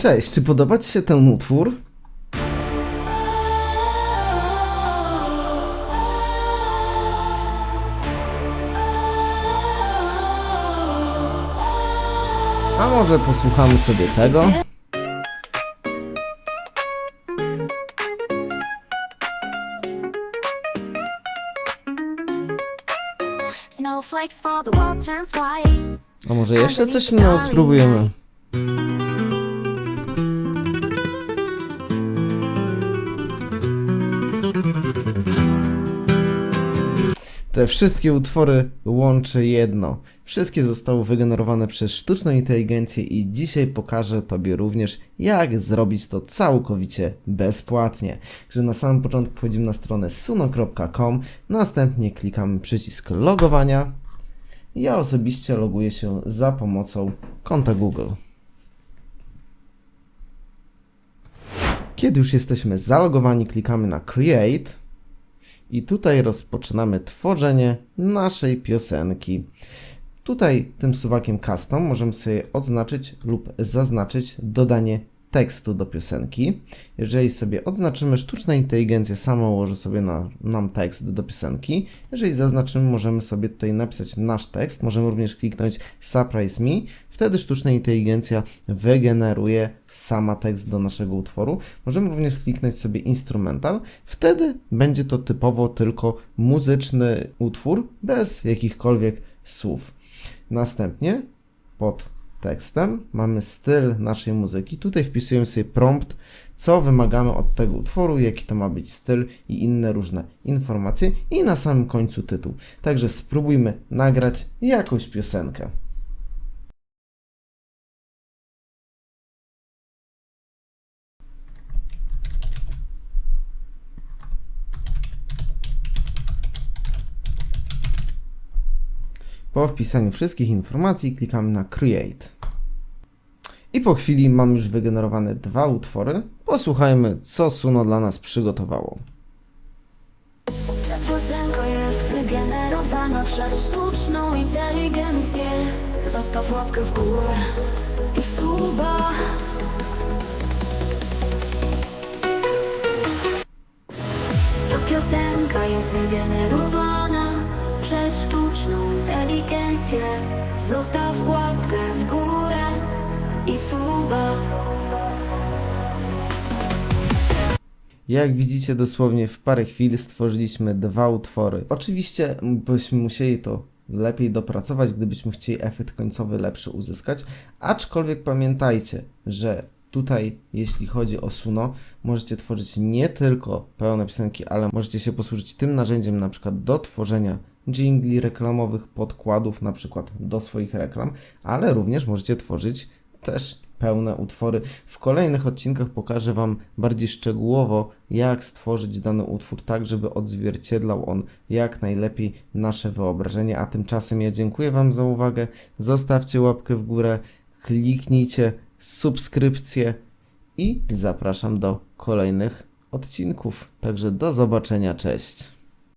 Cześć, czy podoba Ci się ten utwór? A może posłuchamy sobie tego? A może jeszcze coś innego spróbujemy? Te wszystkie utwory łączy jedno. Wszystkie zostały wygenerowane przez sztuczną inteligencję i dzisiaj pokażę Tobie również, jak zrobić to całkowicie bezpłatnie. Że na samym początku wchodzimy na stronę suno.com, następnie klikamy przycisk logowania. Ja osobiście loguję się za pomocą konta Google. Kiedy już jesteśmy zalogowani, klikamy na Create i tutaj rozpoczynamy tworzenie naszej piosenki. Tutaj tym suwakiem custom możemy sobie odznaczyć lub zaznaczyć dodanie tekstu do piosenki. Jeżeli sobie odznaczymy, sztuczna inteligencja sama ułoży sobie na, nam tekst do piosenki. Jeżeli zaznaczymy, możemy sobie tutaj napisać nasz tekst. Możemy również kliknąć Surprise Me. Wtedy sztuczna inteligencja wygeneruje sama tekst do naszego utworu. Możemy również kliknąć sobie Instrumental. Wtedy będzie to typowo tylko muzyczny utwór bez jakichkolwiek słów. Następnie pod tekstem mamy styl naszej muzyki. Tutaj wpisujemy sobie prompt, co wymagamy od tego utworu, jaki to ma być styl i inne różne informacje. I na samym końcu tytuł. Także spróbujmy nagrać jakąś piosenkę. Po wpisaniu wszystkich informacji klikamy na Create. I po chwili mam już wygenerowane dwa utwory. Posłuchajmy, co Suno dla nas przygotowało. Ta piosenka jest wygenerowana przez sztuczną inteligencję. Zostaw łapkę w górę i suba. Ta piosenka jest wygenerowana przez sztuczną inteligencję. Zostaw łapkę w górę i suba. Jak widzicie, dosłownie w parę chwil stworzyliśmy dwa utwory. Oczywiście byśmy musieli to lepiej dopracować, gdybyśmy chcieli efekt końcowy lepszy uzyskać, aczkolwiek pamiętajcie, że tutaj, jeśli chodzi o Suno, możecie tworzyć nie tylko pełne piosenki, ale możecie się posłużyć tym narzędziem na przykład do tworzenia jingli reklamowych, podkładów na przykład do swoich reklam, ale również możecie tworzyć też pełne utwory. W kolejnych odcinkach pokażę Wam bardziej szczegółowo, jak stworzyć dany utwór tak, żeby odzwierciedlał on jak najlepiej nasze wyobrażenie. A tymczasem ja dziękuję Wam za uwagę. Zostawcie łapkę w górę, kliknijcie subskrypcję i zapraszam do kolejnych odcinków. Także do zobaczenia, cześć.